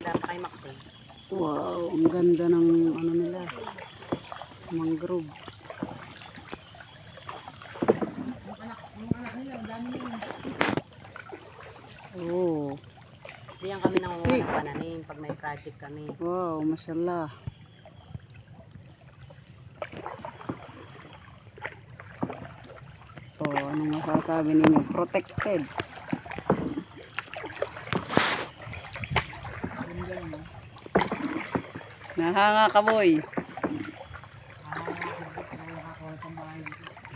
Dapat kay Max eh. Wow, ang ganda ng ano nila. Mangrove. Oh, Diyan kami Siksik. nangunguha ng pananim pag may project kami. wow, mashallah. Oh, anong masasabi ninyo? Protected. Nahanga ka, boy.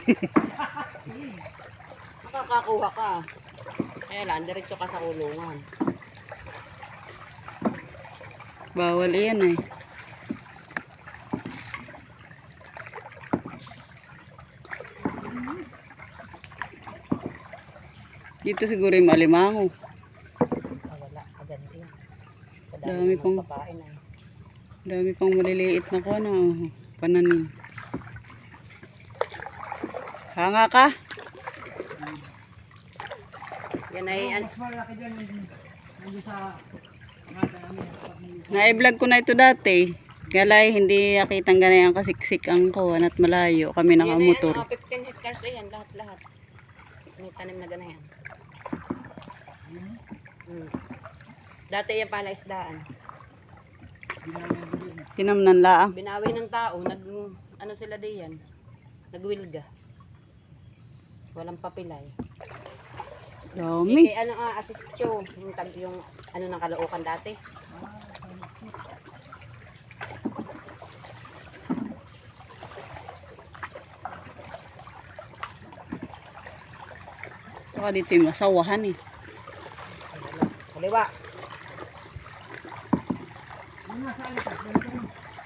Makakakuha ka. Kaya lang, diretso ka sa kulungan. Bawal iyan eh. Dito siguro yung malimango. Ah, wala. Yan. Dami pang- Papain. Dami pang maliliit na kuha na oh, pananim. Hanga ka? Yan ay, an Na-vlog ko na ito dati. Kaya lang hindi nakitang ganyan kasiksik ang kuwan at malayo. Kami yan ay, nakamotor. ano, 15 hectares ay yan. Lahat-lahat. May tanim na ganayan. Hmm. Dati yan pala isdaan. Tinamnan laang. Binawi ng tao, nag, ano sila diyan? Nagwilga. Walang papilay. Dami. Kaya ano nga, assist yung, yung ano ng kalookan dati. Saka dito yung masawahan eh. Kaliwa.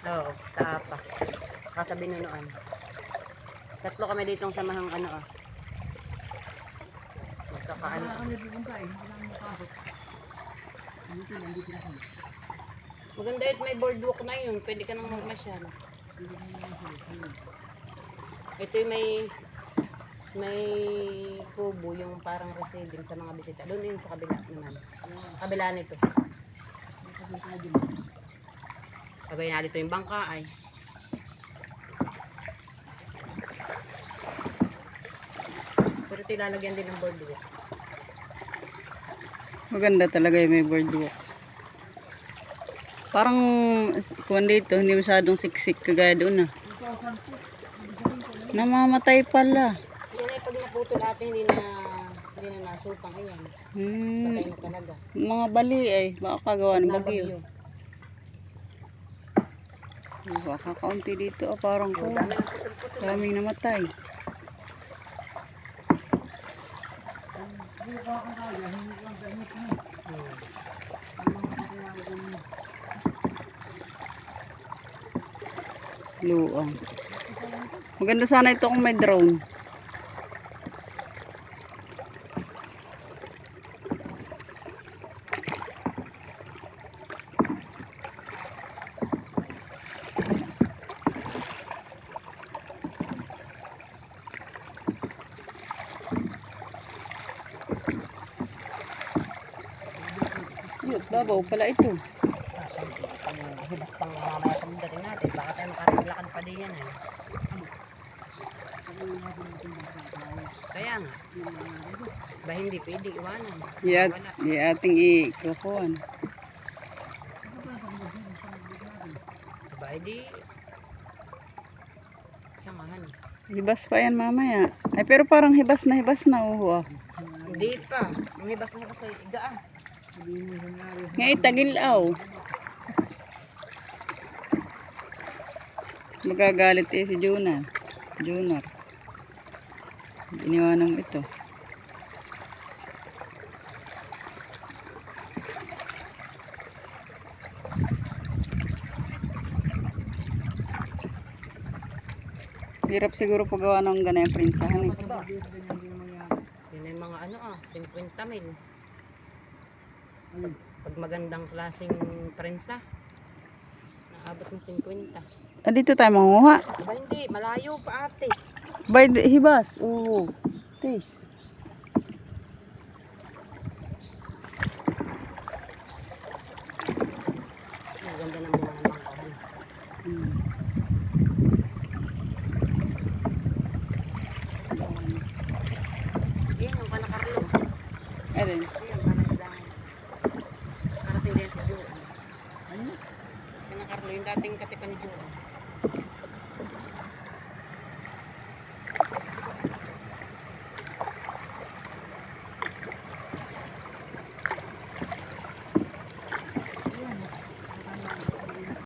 Oo, sa apa. Kasa binunuan. Tatlo kami ditong samahang ano ah. Magkakaano. Maganda yun, may boardwalk na yun. Pwede ka nang magmasyal. Ito yung may may kubo yung parang receiving sa mga bisita. Doon yun sa kabila naman. Kabila nito. Sabay na dito yung bangka ay. Pero ito ilalagyan din ng boardwalk. Maganda talaga yung may boardwalk. Parang kuwan dito, hindi masyadong siksik kagaya doon ah. Namamatay pala. Yan ay pag naputol natin hindi na hindi na nasupang ayan. Hmm, Patay na talaga. mga bali ay baka kagawa ng bagyo. Nabagyo. Baka kaunti dito ah, parang Oh, ko. Daming namatay. Luang. Maganda sana ito kung may drone. Babaw pala ito. Hibas pang mamaya pagdating natin. Baka tayo makaraglakad pa din yan eh. Kaya nga. Ba hindi pwede iwanan. Wala. di ating ikukuhan. Ba hindi. Samahan. Hibas pa yan mamaya. Ay pero parang hibas na hibas na uho ah. Hindi pa. Hibas na hibas ay igaan. Nga itagilaw. Magagalit eh si Juna. Junar. Iniwanan mo ito. Hirap siguro paggawa ng ganayang prinsahan eh. Diba? Yun ay mga ano ah. 50 mil. Pag magandang klaseng prensa. Naabot ng 50. Ah, dito tayo manguha. Aba hindi. Malayo pa ate. By the hibas. Oo. Taste. Maganda ng bunga ng bangkahan. Hmm. Yan, yung panakarlo. Ayun. Ayan, panaslangan. Panakarlo, yung dating katipan ni Joan.